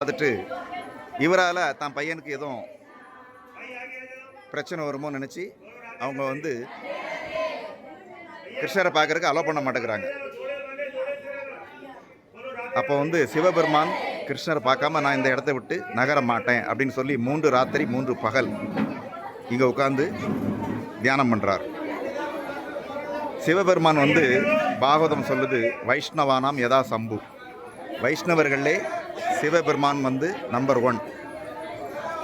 பார்த்துட்டு இவரால் தான் பையனுக்கு எதுவும் பிரச்சனை வருமோ நினச்சி அவங்க வந்து கிருஷ்ணரை பார்க்குறக்கு அலோவ் பண்ண மாட்டேங்கிறாங்க. அப்போ வந்து சிவபெருமான் கிருஷ்ணரை பார்க்காம நான் இந்த இடத்த விட்டு நகர மாட்டேன் அப்படின்னு சொல்லி மூன்று ராத்திரி மூன்று பகல் இங்கே உட்காந்து தியானம் பண்ணுறார் சிவபெருமான் வந்து பாகவதம் சொல்லுது வைஷ்ணவானாம் யதா சம்பு. வைஷ்ணவர்களே சிவபெருமான் வந்து நம்பர் ஒன்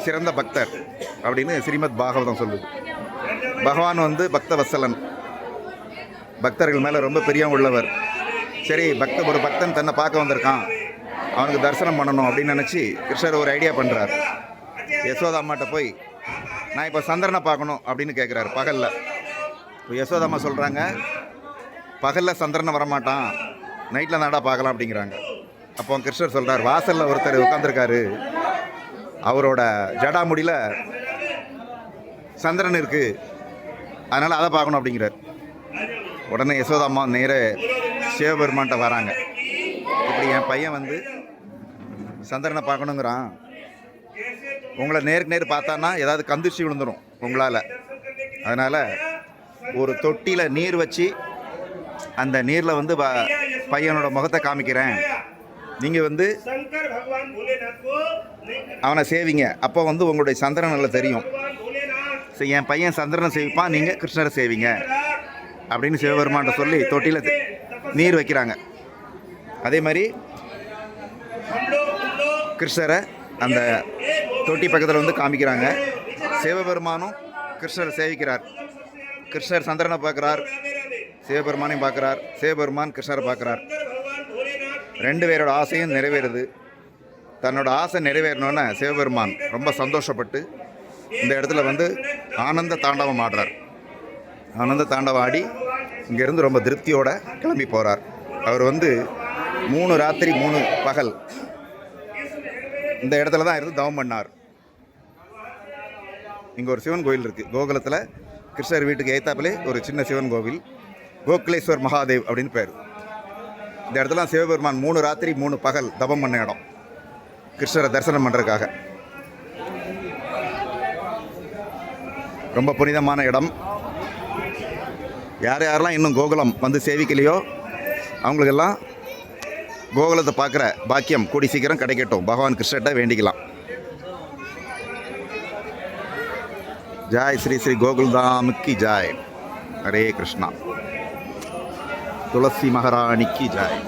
சிறந்த பக்தர் அப்படின்னு ஸ்ரீமத் பாகவதம் சொல்லுது. பகவான் வந்து பக்த வசலன் பக்தர்கள் மேலே ரொம்ப பெரிய உள்ளவர். சரி பக்த ஒரு பக்தன் தன்னை பார்க்க வந்திருக்கான். அவனுக்கு தரிசனம் பண்ணணும் அப்படின்னு நினச்சி கிருஷ்ணர் ஒரு ஐடியா பண்ணுறார் யசோதா அம்மாட்ட போய் நான் இப்போ சந்திரனை பார்க்கணும் அப்படின்னு கேட்குறாரு பகலில். இப்போ யசோதா அம்மா சொல்கிறாங்க பகலில் சந்திரனை வரமாட்டான். நைட்டில் நாடா பார்க்கலாம் அப்படிங்கிறாங்க. அப்போ கிருஷ்ணர் சொல்கிறார் வாசலில் ஒருத்தர் உட்காந்துருக்காரு அவரோட ஜடாமுடியில் சந்திரன் இருக்குது அதனால் அதை பார்க்கணும் அப்படிங்கிறார். உடனே யசோதா அம்மா நேர சிவபெருமான்கிட்ட வராங்க. இப்படி என் பையன் வந்து சந்திரனை பார்க்கணுங்கிறான். உங்களை நேருக்கு நேர் பார்த்தான்னா ஏதாவது கந்திர்ச்சி விழுந்துடும் உங்களால். அதனால் ஒரு தொட்டியில் நீர் வச்சு அந்த நீரில் வந்து பையனோட முகத்தை காமிக்கிறேன். நீங்கள் வந்து அவனை சேவிங்க. அப்போ வந்து உங்களுடைய சந்திரன் நல்லா தெரியும். சரி என் பையன் சந்திரனை சேவிப்பான் நீங்கள் கிருஷ்ணரை சேவிங்க. அப்படின்னு சிவபெருமான்ட்ட சொல்லி தொட்டியில் நீர் வைக்கிறாங்க. அதே மாதிரி கிருஷ்ணரை அந்த தொட்டி பக்கத்தில் வந்து காமிக்கிறாங்க. சிவபெருமானும் கிருஷ்ணரை சேவிக்கிறார். கிருஷ்ணர் சந்திரனை பார்க்குறார். சிவபெருமானையும் பார்க்குறார். சிவபெருமான் கிருஷ்ணரை பார்க்குறார். ரெண்டு பேரோட ஆசையும் நிறைவேறுது. தன்னோட ஆசை நிறைவேறணுன்னு சிவபெருமான் ரொம்ப சந்தோஷப்பட்டு இந்த இடத்துல வந்து ஆனந்த தாண்டவம் ஆடுறார். ஆனந்த தாண்டவம் ஆடி இங்கேருந்து ரொம்ப திருப்தியோட கிளம்பி போகிறார் அவர் வந்து மூணு ராத்திரி மூணு பகல் இந்த இடத்துல தான் இருந்து தவம் பண்ணார். இங்கே ஒரு சிவன் கோயில் இருக்குது கோகுலத்தில் கிருஷ்ணர் வீட்டுக்கு ஏத்தாப்பிலே ஒரு சின்ன சிவன் கோவில். கோகுலேஸ்வர் மகாதேவ் அப்படின்னு பேர். இந்த இடத்துல சிவபெருமான் மூணு ராத்திரி மூணு பகல் தபம் பண்ண இடம். கிருஷ்ணரை தரிசனம் பண்ணுறதுக்காக ரொம்ப புனிதமான இடம். யார் யாரெல்லாம் இன்னும் கோகுலம் வந்து சேவிக்கலையோ அவங்களுக்கெல்லாம் கோகுலத்தை பார்க்குற பாக்கியம் கூடி சீக்கிரம் கிடைக்கட்டும். பகவான் கிருஷ்ணர்கிட்ட வேண்டிக்கலாம். ஜாய் ஸ்ரீ ஸ்ரீ கோகுல்தாமுக்கு ஜாய். ஹரே கிருஷ்ணா. துளசி மகாராணிக்கு ஜாய்.